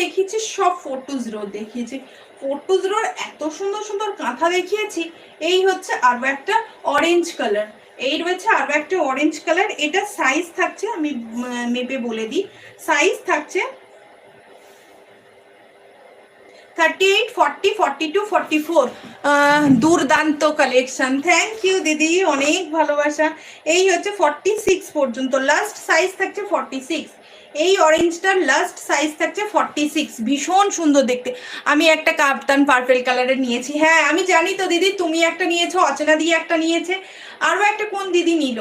দেখিয়েছি, সব four two দেখিয়েছি। ফোর টু এত সুন্দর সুন্দর কাঁথা দেখিয়েছি, এই হচ্ছে আরও একটা অরেঞ্জ কালার এই রয়েছে আরও একটা অরেঞ্জ কালার এটা সাইজ থাকছে, আমি মেপে বলে দিই। সাইজ থাকছে thirty eight forty forty two forty four দুর্দান্ত কালেকশন থ্যাংক ইউ দিদি, অনেক ভালোবাসা। এই হচ্ছে ফর্টি সিক্স পর্যন্ত। লাস্ট সাইজ থাকছে ফর্টি সিক্স এই অরেঞ্জটার লাস্ট সাইজ থাকছে ফর্টি সিক্স ভীষণ সুন্দর দেখতে। আমি একটা কাপ্তান পার্পেল কালারের নিয়েছি। হ্যাঁ আমি জানি তো দিদি, তুমি একটা নিয়েছো, অচেনা দিয়ে একটা নিয়েছে। আরও একটা কোন দিদি নিল?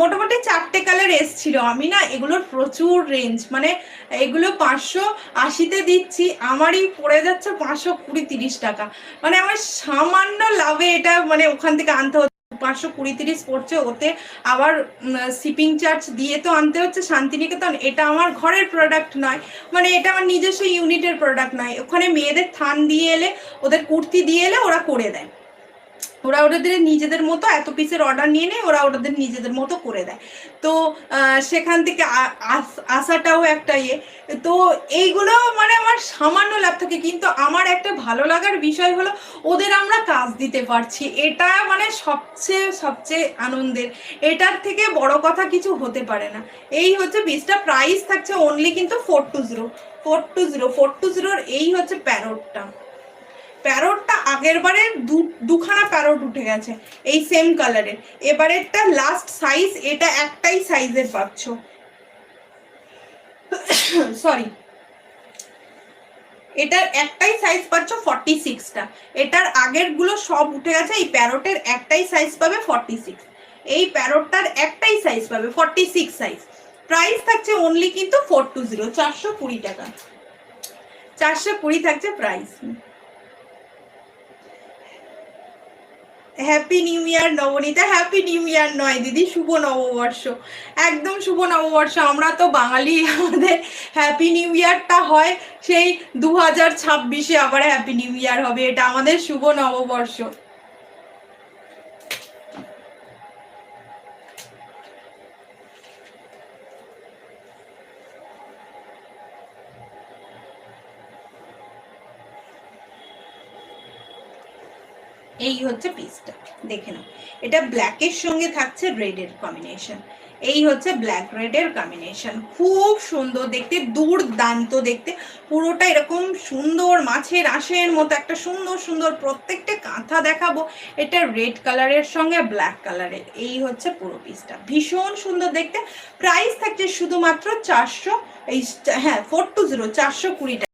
মোটামুটি চারটে কালার এসছিল। আমি না, এগুলোর প্রচুর রেঞ্জ মানে এগুলো পাঁচশো আশিতে দিচ্ছি, আমারই পড়ে যাচ্ছে পাঁচশো কুড়ি তিরিশ টাকা। মানে আমার সামান্য লাভে এটা মানে ওখান থেকে আনতে পাঁচশো কুড়ি তিরিশ পড়ছে, ওতে আবার শিপিং চার্জ দিয়ে তো আনতে হচ্ছে শান্তিনিকেতন। এটা আমার ঘরের প্রোডাক্ট নয় মানে এটা আমার নিজস্ব ইউনিটের প্রোডাক্ট নয়। ওখানে মেয়েদের থান দিয়ে এলে, ওদের কুর্তি দিয়ে এলে ওরা করে দেয়। ওরা ওদের নিজেদের মতো এত পিসের অর্ডার নিয়ে নেয়, ওরা ওদের নিজেদের মতো করে দেয়। তো সেখান থেকে আস- আসাটাও একটা ইয়ে। তো এইগুলো মানে আমার সামান্য লাভ থাকে, কিন্তু আমার একটা ভালো লাগার বিষয় হলো ওদের আমরা কাজ দিতে পারছি। এটা মানে সবচেয়ে সবচেয়ে আনন্দের। এটার থেকে বড় কথা কিছু হতে পারে না। এই হচ্ছে পিসটা প্রাইস থাকছে অনলি কিন্তু four two zero four two zero four two জিরোর এই হচ্ছে প্যারোটটা প্যারোটটা আগের বারে দু, দুখানা প্যারোট উঠে গেছে, এই সেম কালারের এবারেরটা লাস্ট সাইজ এটা একটাই সাইজের পাচ্ছ। সরি এটার একটাই সাইজ পাচ্ছ ফর্টি সিক্সটা এটার আগেরগুলো সব উঠে গেছে, এই প্যারোটের একটাই সাইজ পাবে ফর্টি সিক্স এই প্যারোটটার একটাই সাইজ পাবে ফর্টি সিক্স সাইজ প্রাইস থাকছে অনলি কিন্তু ফোর টু জিরো চারশো কুড়ি টাকা। চারশো কুড়ি থাকছে price happy new year Nabanita. Happy new year নয়, দিদি। শুভ নববর্ষ। একদম শুভ নববর্ষ। আমরা তো বাঙালি, আমাদের হ্যাপি নিউ ইয়ারটা হয় সেই দু হাজার ছাব্বিশে আবার হ্যাপি নিউ ইয়ার হবে। এটা আমাদের শুভ নববর্ষ। এই হচ্ছে পিসটা, দেখে নাও। এটা ব্ল্যাকের সঙ্গে থাকছে রেডের কম্বিনেশন এই হচ্ছে ব্ল্যাক রেডের কম্বিনেশন খুব সুন্দর দেখতে, দুর্দান্ত দেখতে। পুরোটা এরকম সুন্দর মাছের আঁশের মতো একটা সুন্দর সুন্দর প্রত্যেকটা কাঁথা দেখাবো। এটা রেড কালারের সঙ্গে ব্ল্যাক কালারের এই হচ্ছে পুরো পিসটা ভীষণ সুন্দর দেখতে। প্রাইস থাকছে শুধুমাত্র চারশো, এই হ্যাঁ ফোর টু জিরো চারশো কুড়ি